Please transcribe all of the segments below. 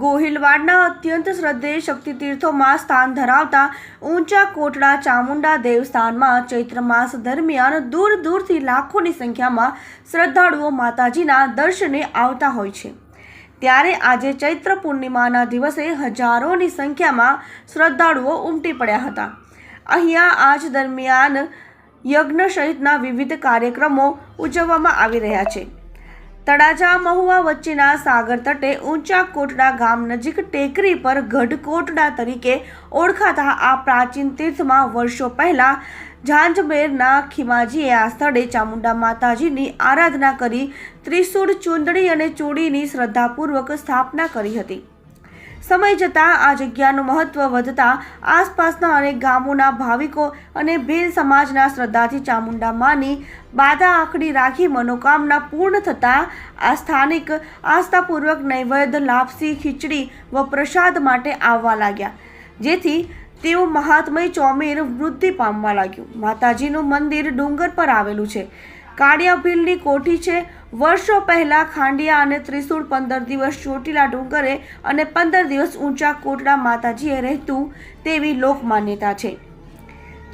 ગોહિલવાડના અત્યંત શ્રદ્ધેય શક્તિતીર્થોમાં સ્થાન ધરાવતા ઊંચા કોટડા ચામુંડા દેવસ્થાનમાં ચૈત્ર માસ દરમિયાન દૂર દૂરથી લાખોની સંખ્યામાં શ્રદ્ધાળુઓ માતાજીના દર્શને આવતા હોય છે. ત્યારે આજે ચૈત્ર પૂર્ણિમાના દિવસે હજારોની સંખ્યામાં શ્રદ્ધાળુઓ ઉમટી પડ્યા હતા. અહીંયા આજ દરમિયાન યજ્ઞ સહિતના વિવિધ કાર્યક્રમો ઉજવવામાં આવી રહ્યા છે. તળાજા મહુવા વચ્ચેના સાગર તટે ઊંચા કોટડા ગામ નજીક ટેકરી પર ગઢ કોટડા તરીકે ઓળખાતા આ પ્રાચીન તીર્થમાં વર્ષો પહેલા ઝાંઝમેરના ખીમાજીએ આ સ્થળે ચામુંડા માતાજીની આરાધના કરી ત્રિશુળ ચૂંદડી અને ચૂડીની શ્રદ્ધાપૂર્વક સ્થાપના કરી હતી. સમય જતાં આ જગ્યાનું મહત્ત્વ વધતા આસપાસના અનેક ગામોના ભાવિકો અને ભીલ સમાજના શ્રદ્ધાથી ચામુંડા માની બાધા આંખડી રાખી મનોકામના પૂર્ણ થતાં આ સ્થાનિક આસ્થાપૂર્વક નૈવેદ્ય, લાપસી, ખીચડી વ પ્રસાદ માટે આવવા લાગ્યા. જેથી તેઓ મહાત્મય ચોમેર વૃદ્ધિ પામવા લાગ્યું. માતાજીનું મંદિર ડુંગર પર આવેલું છે. કાળિયા ભીલની કોઠી છે વર્ષો પહેલા ખાંડિયા અને ત્રિશુળ પંદર દિવસ ચોટીલા ડુંગરે અને પંદર દિવસ ઊંચા કોટડા માતાજીએ રહેતું તેવી લોકમાન્યતા છે.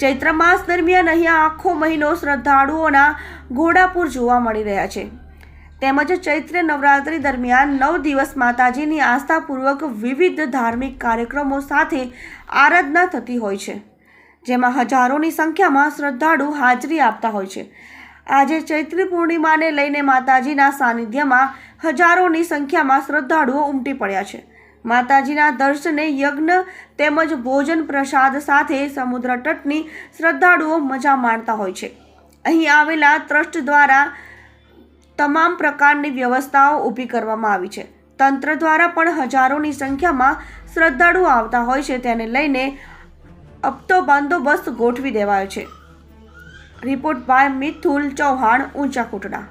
ચૈત્ર માસ દરમિયાન અહીંયા આખો મહિનો શ્રદ્ધાળુઓના ઘોડાપુર જોવા મળી રહ્યા છે. તેમજ ચૈત્ર નવરાત્રિ દરમિયાન નવ દિવસ માતાજીની આસ્થાપૂર્વક વિવિધ ધાર્મિક કાર્યક્રમો સાથે આરાધના થતી હોય છે, જેમાં હજારોની સંખ્યામાં શ્રદ્ધાળુ હાજરી આપતા હોય છે. આજે ચૈત્રી પૂર્ણિમાને લઈને માતાજીના સાનિધ્યમાં હજારોની સંખ્યામાં શ્રદ્ધાળુઓ ઉમટી પડ્યા છે. માતાજીના દર્શને યજ્ઞ તેમજ ભોજન પ્રસાદ સાથે સમુદ્ર તટની શ્રદ્ધાળુઓ મજા માણતા હોય છે. અહીં આવેલા ટ્રસ્ટ દ્વારા તમામ પ્રકારની વ્યવસ્થાઓ ઊભી કરવામાં આવી છે. તંત્ર દ્વારા પણ હજારોની સંખ્યામાં શ્રદ્ધાળુઓ આવતા હોય છે તેને લઈને અપતો બંદોબસ્ત ગોઠવી દેવાયો છે. રિપોર્ટ બાય મિથુલ ચૌહાણ ઊંચા કોટડા.